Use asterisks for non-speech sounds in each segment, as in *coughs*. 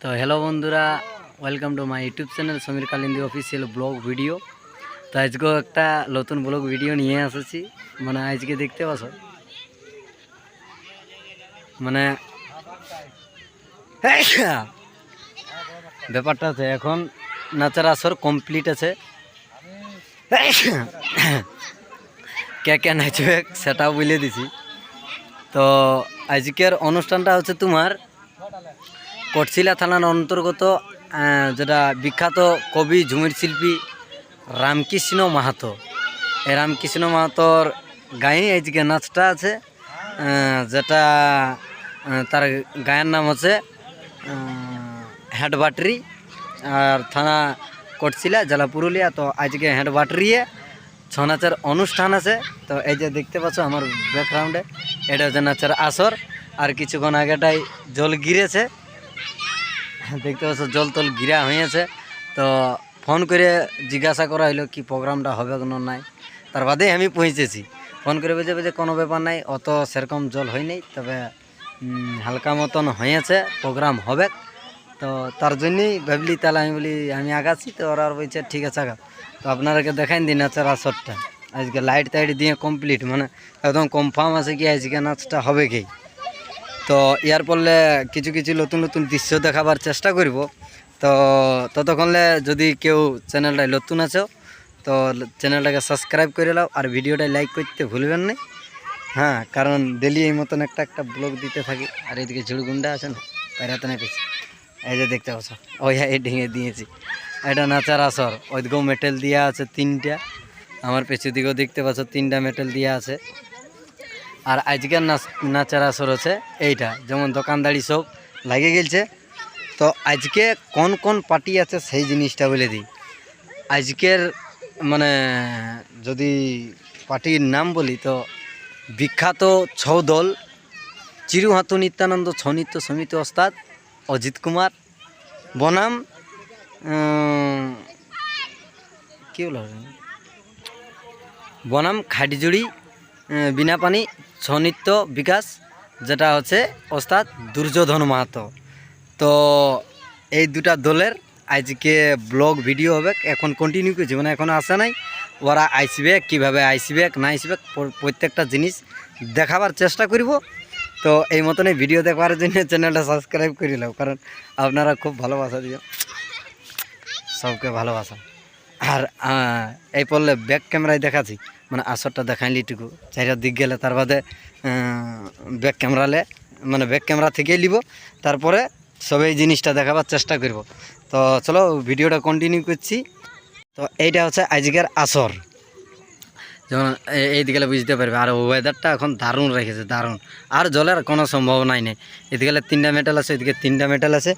তো হ্যালো বন্ধুরা welcome to my YouTube channel Samir Kalindi official blog video তো আজকেও একটা নতুন ব্লগ ভিডিও নিয়ে এসেছি মানে আজকে দেখতে পাচ্ছ? মানে ব্যাপারটা আছে এখন নাচার আসর কমপ্লিট আছে। কে কে নাচবে সেটাও বলে দিছি। তো আজকের অনুষ্ঠানটা হচ্ছে তোমার কটশিলা থানার অন্তর্গত যেটা বিখ্যাত কবি, ঝুমির শিল্পী রামকৃষ্ণ মাহাতো। এই রামকৃষ্ণ মাহাতোর গায়ে আজকে নাচটা আছে যেটা তার গায়ের নাম হচ্ছে হেডবাটরি। আর থানা কটশিলা, জেলা পুরুলিয়া। তো আজকে হেডবাটরিয়ে ছৌ নাচের অনুষ্ঠান আছে। তো এই যে দেখতে পাচ্ছ আমার ব্যাকগ্রাউন্ডে এটা হচ্ছে নাচের আসর। আর কিছুক্ষণ আগেটাই জল গিরেছে। দেখতে পাচ্ছ, জল তল গিরা হয়েছে তো ফোন করে জিজ্ঞাসা করা হলো কি প্রোগ্রামটা হবে কোনো নাই। তার বাদেই আমি পৌঁছেছি। ফোন করে বলছে যে কোনো ব্যাপার নাই, অত সেরকম জল হয়নি তবে হালকা মতন হয়েছে, প্রোগ্রাম হবে। তো তার জন্যই ভাবলি, তাহলে আমি বলি, আমি আগাচ্ছি, তো ওরা বলছে, ঠিক আছে আগা তো আপনারাকে দেখাই দিন নাচের আসরটা আজকে লাইট টাইট দিয়ে কমপ্লিট মানে একদম কনফার্ম আছে কি, আজকে নাচটা হবে কি। তো ইয়ার পরলে কিছু কিছু নতুন নতুন দৃশ্য দেখাবার চেষ্টা করব। তো ততক্ষণলে যদি কেউ চ্যানেলটায় নতুন আছো, তো চ্যানেলটাকে সাবস্ক্রাইব করে নাও আর ভিডিওটা লাইক করতে ভুলবেন না। হ্যাঁ কারণ ডেলি এই মতন একটা একটা ব্লগ দিতে থাকি, আর এদিকে ঝুড়গুন্ডা আছে না পায়রাতে না পেয়েছি। এই যে দেখতে পাচ্ছ, ওই হ্যাঁ এই ঢেঙে দিয়েছি। এটা নাচার আসর, ওইদিকেও মেটেল দেওয়া আছে তিনটা। আমার পেছু দিকেও দেখতে পাচ্ছ তিনটা মেটেল দেওয়া আছে। আর আজকের নাচ নাচার আসর হচ্ছে এইটা। যেমন দোকানদারি সব লাগে গেছে তো আজকে কোন কোন পার্টি আছে সেই জিনিসটা বলে দিই। আজকের মানে যদি পার্টির নাম বলি তো বিখ্যাত ছৌ দল চিরুহাতু নিত্যানন্দ ছৌ নৃত্য সমিতি ওস্তাদ অজিত কুমার। বনাম কি বলা? বনাম খাটিজুড়ি বিনা পানি ছৌ নৃত্য বিকাশ, যেটা হচ্ছে ওস্তাদ দুর্যোধন মাহাতো। তো এই দুটা দলের আজকে ব্লগ ভিডিও হবে, এখন কন্টিনিউ করছি মানে এখন আসে নাই। ওরা আইসবে কীভাবে আইসবে না আইসবে প্রত্যেকটা জিনিস দেখাবার চেষ্টা করব। তো এই মতনই ভিডিও দেখবার জন্য চ্যানেলটা সাবস্ক্রাইব করে নাও, কারণ আপনারা খুব ভালোবাসা দিও। সবকে ভালোবাসা। আর এই পড়লে ব্যাক ক্যামেরায় দেখাচ্ছি। মানে আসরটা দেখাইলি টুকু চারিটা দিক গেলে তার বাদে ব্যাক ক্যামেরালে মানে ব্যাক ক্যামেরা থেকেই নিব তারপরে সব এই জিনিসটা দেখাবার চেষ্টা করব। তো চলো ভিডিওটা কন্টিনিউ করছি। তো এইটা হচ্ছে আজকের আসর। যেমন, এ- এই দিকে বুঝতে পারবে, আর ওয়েদারটা এখন দারুণ রেখেছে, দারুণ। আর জলের কোনো সম্ভাবনাই নেই। এদিকে তিনটা মেটাল আছে এদিকে তিনটা মেটাল আছে।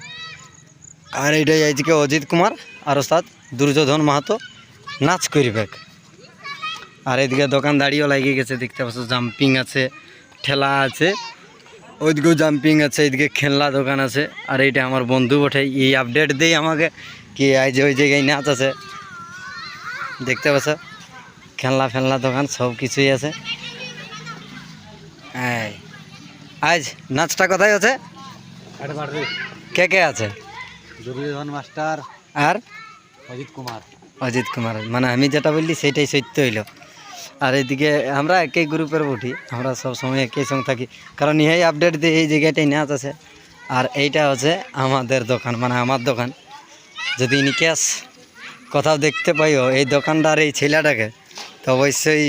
আর এইটাই আজকে অজিত কুমার আর ওস্তাদ দুর্যোধন মাহাতো। নাচ করবে আর এদিকে দোকানদারিও লাগিয়ে গেছে দেখতে পাচ্ছ জাম্পিং আছে ঠেলা আছে। ওইদিকেও জাম্পিং আছে এইদিকে খেলনা দোকান আছে। আর এইটা আমার বন্ধু বটে এই আপডেট দেই আমাকে কি আজ ওই জায়গায় নাচ আছে। দেখতে পাচ্ছ? খেলনা ফেলনা দোকান সব কিছুই আছে। আজ নাচটা কোথায় আছে? কে কে আছে? দুর্যোধন মাস্টার আর? অজিত কুমার। অজিত কুমার। মানে আমি যেটা বললি সেটাই সত্য হইল। আর এদিকে আমরা একই গ্রুপের উঠি আমরা সব সময় একই সঙ্গে থাকি। কারণ ইহাই আপডেট দিয়ে এই জায়গাটাই নাচ আছে আর এইটা হচ্ছে আমাদের দোকান মানে আমার দোকান। যদি ইনকেস কোথাও দেখতে পাইও এই দোকানদার এই ছেলেটাকে তো অবশ্যই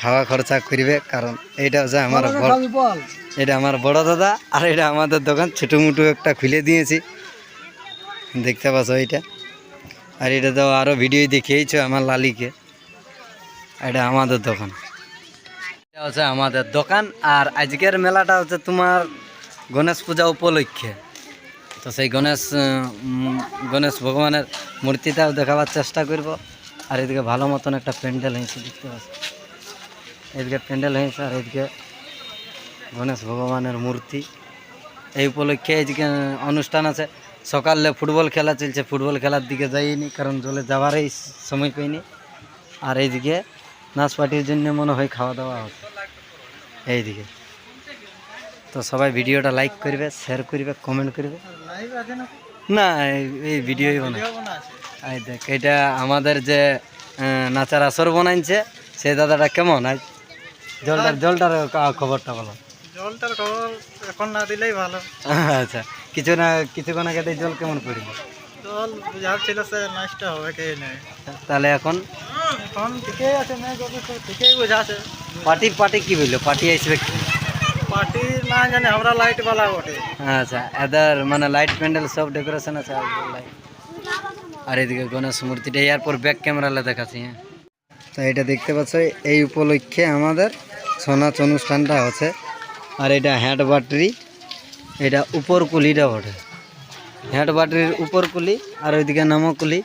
খাওয়া খরচা করবে। কারণ এইটা হচ্ছে আমার বড় এটা আমার বড় দাদা আর এটা আমাদের দোকান। ছোটো মুটো একটা খুলে দিয়েছি। দেখতে পাচ্ছ এইটা আর এটা তো আরও ভিডিও দেখিয়েছো আমার লালিকে। এটা আমাদের দোকান। এটা হচ্ছে আমাদের দোকান, আর আজকের মেলাটা হচ্ছে তোমার গণেশ পূজা উপলক্ষে। তো সেই গণেশ গণেশ ভগবানের মূর্তিটাও দেখাবার চেষ্টা করব। আর এদিকে ভালো মতন একটা প্যান্ডেল হয়েছে, দেখতে পাচ্ছ? এদিকে প্যান্ডেল হয়েছে, আর এদিকে গণেশ ভগবানের মূর্তি। এই উপলক্ষে আজকে অনুষ্ঠান আছে, সকালে ফুটবল খেলা চলছে, ফুটবল খেলার দিকে যাইনি, কারণ জলে যাওয়ারই সময় পাইনি। আর এইদিকে নাচ পার্টির জন্য মনে হয় খাওয়া দাওয়া হচ্ছে এইদিকে। তো সবাই ভিডিওটা লাইক করবে শেয়ার করবে কমেন্ট করবে। না, এই- ভিডিওই বানাই দেখ, এটা আমাদের যে নাচার আসর বানাইছে, সেই দাদাটা কেমন? আজ জলটার জলটার খবরটা বলো। জলটার খবর এখন না দিলেই ভালো। আচ্ছা কিছু না কিছুক্ষণ আগে জল কেমন পড়িল জল বুঝাচ্ছিল সে নষ্ট হবে কে নেই তাহলে এখন? এখন ঠিকই আছে মেঘ ঠিকই বুঝাছে। পার্টি পার্টি কি বলল? পার্টি আসবে? পার্টি না জানে আমরা লাইট বালা বটে। আচ্ছা এদের মানে লাইট প্যান্ডেল সব ডেকোরেশন আছে আর এদিকে গণেশ মূর্তিটা এরপর ব্যাক ক্যামেরালে দেখাচ্ছি হ্যাঁ। তো এটা দেখতে পাচ্ছ এই উপলক্ষে আমাদের সোনাচ অনুষ্ঠানটা হচ্ছে। আর এটা হ্যান্ড বাটারি এটা উপর কুলিটা বটে। হ্যান্ড বাটারির উপর কুলি আর ওইদিকে নামক কুলি।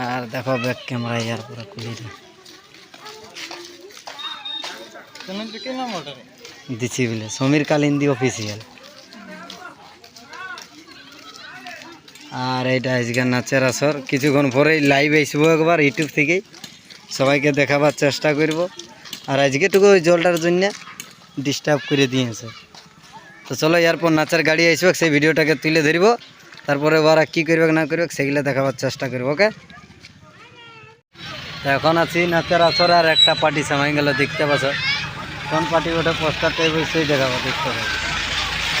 আর দেখো ব্যাক ক্যামেরা ইয়ার পরে কুলিটা। দিচ্ছি বলে সমীর কালিন্দি অফিসিয়াল আর এইটা আজকে নাচের আসর। কিছুক্ষণ পরেই লাইভ আসব একবার ইউটিউব থেকেই। সবাইকে দেখাবার চেষ্টা করব। আর আজকেটুকু ওই জলটার জন্য ডিস্টার্ব করে দিয়েছে। তো চলো এরপর নাচের গাড়ি আসবে সেই ভিডিওটাকে তুলে ধরব। তারপরে ওরা কী করবে না করবে সেগুলো দেখাবার চেষ্টা করব, ওকে? এখন আছি নাচের আসর, আর একটা পার্টি সামাই গেল, দেখতে পাচ্ছ। কোন পার্টি ওটা পোস্টার পোস্টারটা অবশ্যই দেখাবো, দেখতে পাবো।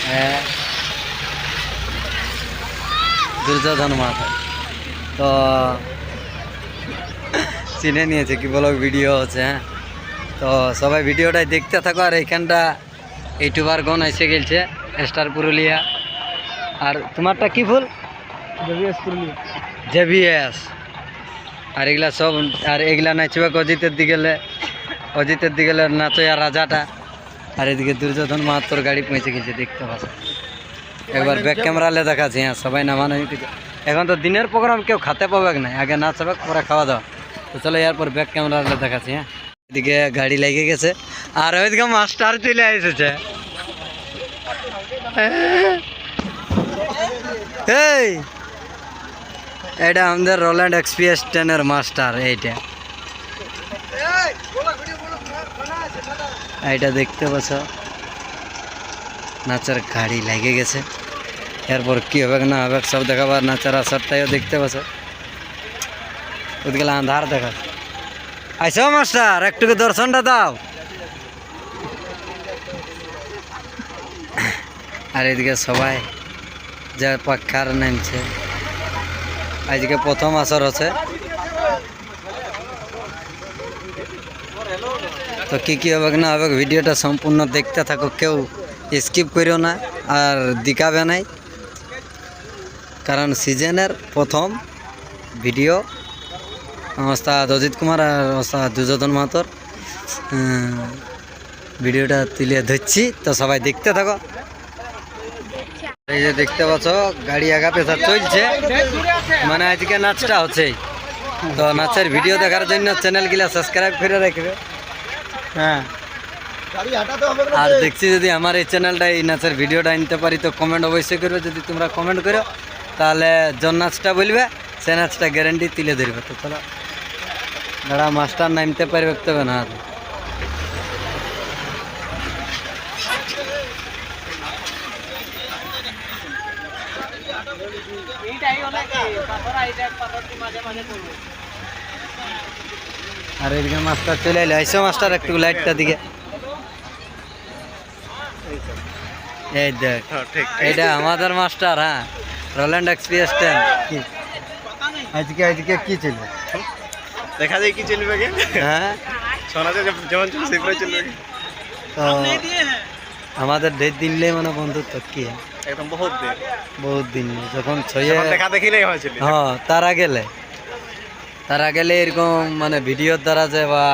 হ্যাঁ দুর্যোধন মাথা তো চিনে নিয়েছে কি বলো, ভিডিও আছে হ্যাঁ? তো সবাই ভিডিওটাই দেখতে থাকো আর এইখানটা ইউটিউবার গন এসে গেছে স্টার পুরুলিয়া। আর তোমারটা কি ফুল? জেভিএস আর এগুলা সব আর এগুলা নাচবে অজিতের দিকে অজিতের দিকে নাচয়া রাজাটা। আর এদিকে দুর্যোধন মাহাত্তর গাড়ি পৌঁছে গেছে দেখতে পাচ্ছ। একবার ব্যাক ক্যামেরালে দেখাচ্ছি হ্যাঁ সবাই নামানো এখন তো দিনের প্রোগ্রাম কেউ খাতে পাবে না আগে নাচ হবে পরে খাওয়া দাওয়া। তো চলো এরপর ব্যাক ক্যামেরালে দেখাচ্ছি হ্যাঁ। এদিকে গাড়ি লেগে গেছে। আর ওইদিকে মাস্টার চলে এসেছে। এই, এটা আমাদের রোল্যান্ড এক্সপিএস টেনের মাস্টার, এইটা। এইটা দেখতে পাচ্ছ? নাচার গাড়ি লেগে গেছে। এরপর কি হবে না হবে সব দেখাবার নাচার আসরটাইও দেখতে পাচ্ছ। ওদিকে আন্ধার দেখা। আইসো মাস্টার, একটু দর্শনটা দাও। আর এদিকে সবাই যা পাখার নামছে। আজকে প্রথম আসর হচ্ছে। তো কি কি হবে না হবে, ভিডিওটা সম্পূর্ণ দেখতে থাকো, কেউ স্কিপ করিও না আর দেখাবে নাই। কারণ সিজনের প্রথম ভিডিও ওস্তাদ অজিত কুমার আর ওস্তাদ দুর্যোধন মাহাতর। ভিডিওটা তুলে ধরছি তো সবাই দেখতে থাকো। এই যে দেখতে পাচ্ছ গাড়ি আগা পেশা চলছে। মানে আজকে নাচটা হচ্ছে। তো নাচের ভিডিও দেখার জন্য চ্যানেলগুলা সাবস্ক্রাইব করে রাখবে। হ্যাঁ। আর দেখছি যদি আমার এই চ্যানেলটা এই নাচের ভিডিওটা আনতে পারি তো কমেন্ট অবশ্যই করবে। যদি তোমরা কমেন্ট করো তাহলে জন নাচটা বলবে সে নাচটা গ্যারেন্টি তুলে ধরবে। তো চলো। দাঁড়া মাস্টার নামতে পারবে তবে না আর এদিকে মাস্টার চলে এলো। আইসো মাস্টার একটু লাইটটা দিকে। এই দেখ এটা আমাদের মাস্টার হ্যাঁ। Roland XPS ten. আজকে আজকে কি চলবে দেখা যায় কি চলবে গে হ্যাঁ। যেমন চলবে সেগুলো চলবে তো আমাদের দেড় দিনলে মানে বন্ধুত্ব কি? একদম বহুত দিন বহুত দিন যখন ছয়ে দেখা দেখিলেই হয়েছিল হ্যাঁ তারা গেলে। তারা গেলে এরকম মানে ভিডিওর দ্বারা যে বা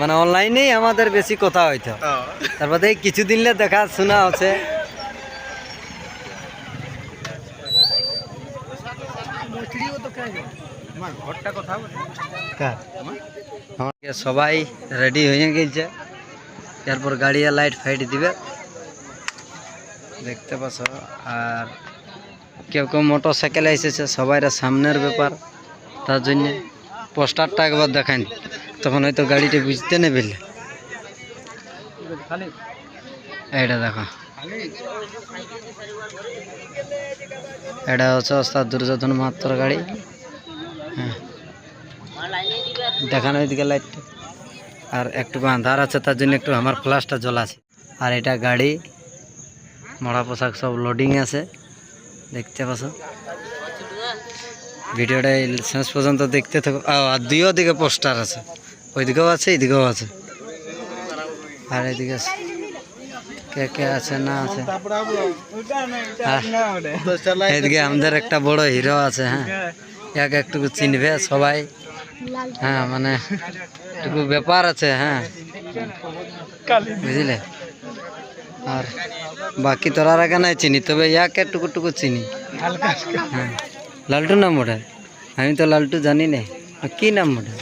মানে অনলাইনেই আমাদের বেশি কথা হইতো। তারপরে এই কিছুদিন লে দেখা শোনা আছে কার? আমাকে সবাই রেডি হয়ে গেছে এরপর গাড়ি লাইট ফাইট দিবে। দেখতে পাচ্ছ আর কেউ কেউ মোটর সাইকেলে এসেছে সবাই সামনের ব্যাপার। তার জন্য পোস্টারটা একবার দেখান। তখন হয়তো গাড়িটা বুঝতে নেবে। এইটা দেখো। এটা হচ্ছে ওস্তাদ দুর্যোধন মাত্র গাড়ি। দেখানো এদিকে লাইট আর একটু আন্ধার আছে, তার জন্য একটু আমার ফ্লাশটা জ্বলাছে আর এটা গাড়ি, মরা পোশাক সব লোডিং আছে। দেখতে পাচ্ছ? ভিডিওটা শেষ পর্যন্ত দেখতে থাকো। আর দুইও দিকে পোস্টার আছে। ওইদিকেও আছে এইদিকেও আছে। আর এদিকে আছে। কে কে আছে, না আছে। এদিকে আমাদের একটা বড় হিরো আছে হ্যাঁ। ইয়াকে একটু চিনবে সবাই। হ্যাঁ মানে একটু ব্যাপার আছে হ্যাঁ। বুঝলে? আর বাকি তোরা আগে নাই চিনি, তবে ইয়াকে টুকু টুকু চিনি। হ্যাঁ। লালটু নাম ওটা? আমি তো লালটু জানি না। কি নাম ওটা?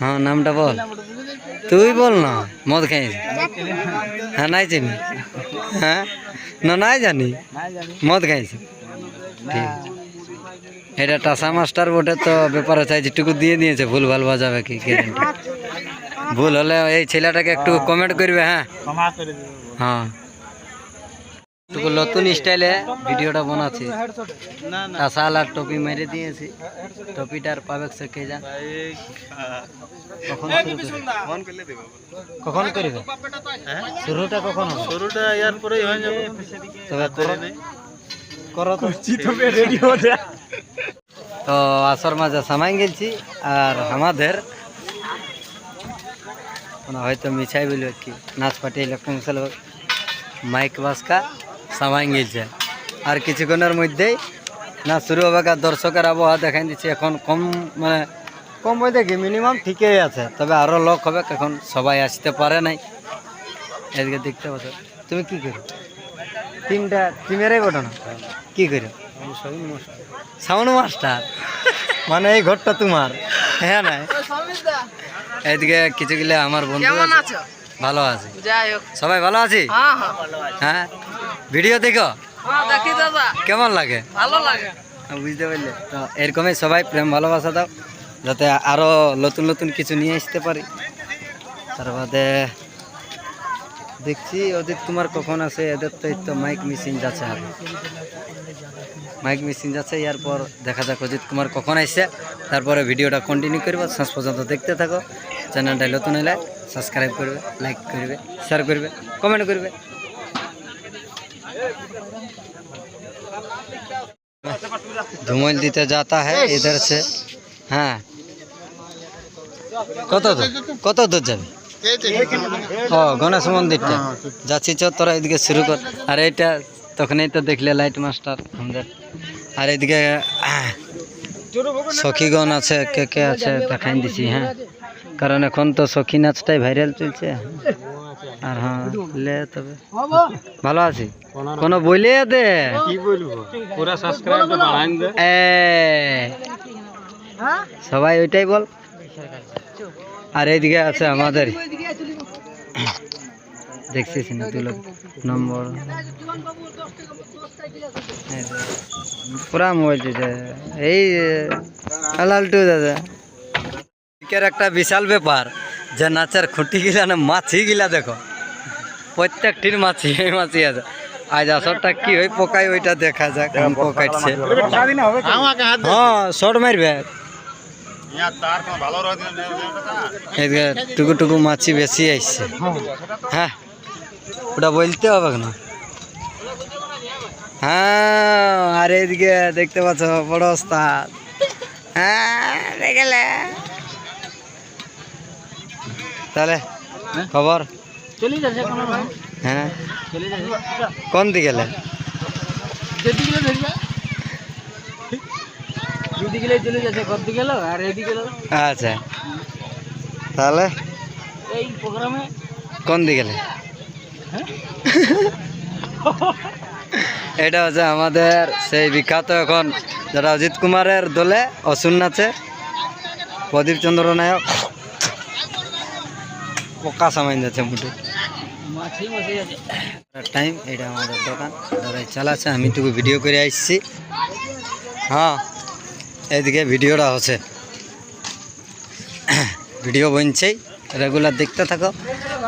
হ্যাঁ নামটা বল। তুই বল না, মদ খাই। হ্যাঁ নাই চিনি। হ্যাঁ? না, নাই জানি। মদ খাইছি। ঠিক। এটা টাসা মাস্টার বটে তো ব্যাপার আছে যেটুকু দিয়ে দিয়েছে ভুল ভালো বাজাবে কি গ্যারেন্টি ভুল হলে এই ছেলেটাকে একটু কমেন্ট করবে হ্যাঁ? ক্ষমা করে দেবো হ্যাঁ। একটু নতুন স্টাইলে ভিডিওটা বানাচ্ছি। না না। টাসাল আর টপি মেরে দিয়েছি। টপিটার পাবে সে কে জান। কখন করবে? ফোন করলে দেবো কখন করবে? হ্যাঁ? শুরুটা কখন শুরুটা ইয়ার পরেই হয়ে যাবে। তবে করো। তো। রেডি হয়ে তো আসর মাঝে সামাই গেছি আর আমাদের হয়তো মিছাই বলি কি নাচ পার্টি ইলেকট্রনিক মাইক বাসকা সামাই গেছে আর কিছুক্ষণের মধ্যেই না শুরু হবে আর দর্শকের আবহাওয়া দেখাই দিচ্ছে এখন কম মানে কম বলতে কি মিনিমাম ঠিকই আছে তবে আরও লোক হবে এখন সবাই আসতে পারে নাই। এদিকে দেখতে পাচ্ছ তুমি কি করো? টিমটা টিমেরই বটো না কি করো? Sound master. মানে এই ঘরটা তোমার। হ্যাঁ না এদিকে কিছু গেলে আমার বন্ধু আছে। ভালো আছে। সবাই ভালো আছি? হ্যাঁ হ্যাঁ। হ্যাঁ। ভিডিও দেখো? হ্যাঁ কেমন লাগে? ভালো লাগে। বুঝতে পারলে। তো এরকমই সবাই প্রেম ভালোবাসা দাও। যাতে আরও নতুন নতুন কিছু নিয়ে আসতে পারি। তার বাদে দেখছি ওদের তোমার কখন আছে? এদের তো এই তো মাইক মেশিন যাচ্ছে। আর মাইক মেশিন যাচ্ছে এরপর দেখা যাক অজিত কুমার কখন আসছে তারপরে ভিডিওটা কন্টিনিউ করবো শেষ পর্যন্ত দেখতে থাকো চ্যানেলটা নতুন এলে সাবস্ক্রাইব করবে লাইক করবে শেয়ার করবে কমেন্ট করবে धूमल दीते जाता है इधर से হ্যাঁ কত দূর কত দূর যাবে ও গণেশ মন্দিরটা যাচ্ছি চ তোরা এদিকে শুরু কর আর এইটা তখনই তো দেখলে লাইট মাস্টার আমাদের। আর এদিকে সখীগণ আছে কে কে আছে দেখাই দিছি হ্যাঁ। কারণ এখন তো সখী নাচটাই ভাইরাল চলছে। আর হ্যাঁ লে তবে। ভালো আছি? কোনো বইলে দে? কি বলব পুরা সাবস্ক্রাইবটা বাড়ান দে। সবাই ওইটাই বল। আর এইদিকে আছে আমাদের। দেখছিস না তুই নম্বর। পুরা মোবাইল এই লালটু দাদা। এর একটা বিশাল ব্যাপার যে নাচের খুঁটি গিলা না মাছি গিলা দেখো। প্রত্যেকটির মাছি এই মাছি আছে। আজ আসরটা কি হয় পোকাই ওইটা দেখা যাক কোন পোকাইছে। আমাকে হাত হ্যাঁ শর্ট মারবে। টুকু টুকু মাছি বেশি আসছে হ্যাঁ। ওটা বলতে হবে না হ্যাঁ আর এদিকে দেখতে পাচ্ছ বড় ওস্তাদ। হ্যাঁ দেখলে? তাহলে খবর? কোনো রকম হ্যাঁ। কোন দিকে গেলো আচ্ছা। তাহলে? কোন দিকে গেলে এটা হচ্ছে আমাদের সেই বিখ্যাত এখন যারা অজিত কুমারের দলে অসুন নাচে, প্রদীপ চন্দ্র নায়ক। পোকা সামাইন যাচ্ছে মুঠে। আছে টাইম এটা আমাদের দোকান দাদাই চালাচ্ছে, আমি টুকু ভিডিও করে আসছি। হ্যাঁ এইদিকে ভিডিওটা হচ্ছে। *coughs* ভিডিও বনছেই রেগুলার দেখতে থাকো।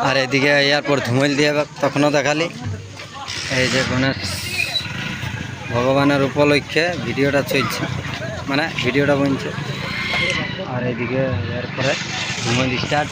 আর এদিকে এয়ারপোর্ট ধুমেল দিয়ে তখনও দেখালি। এই যে গণেশ, ভগবানের উপলক্ষে ভিডিওটা চলছে। মানে ভিডিওটা বনছে আর এদিকে এরপরে ধুমেল স্টার্ট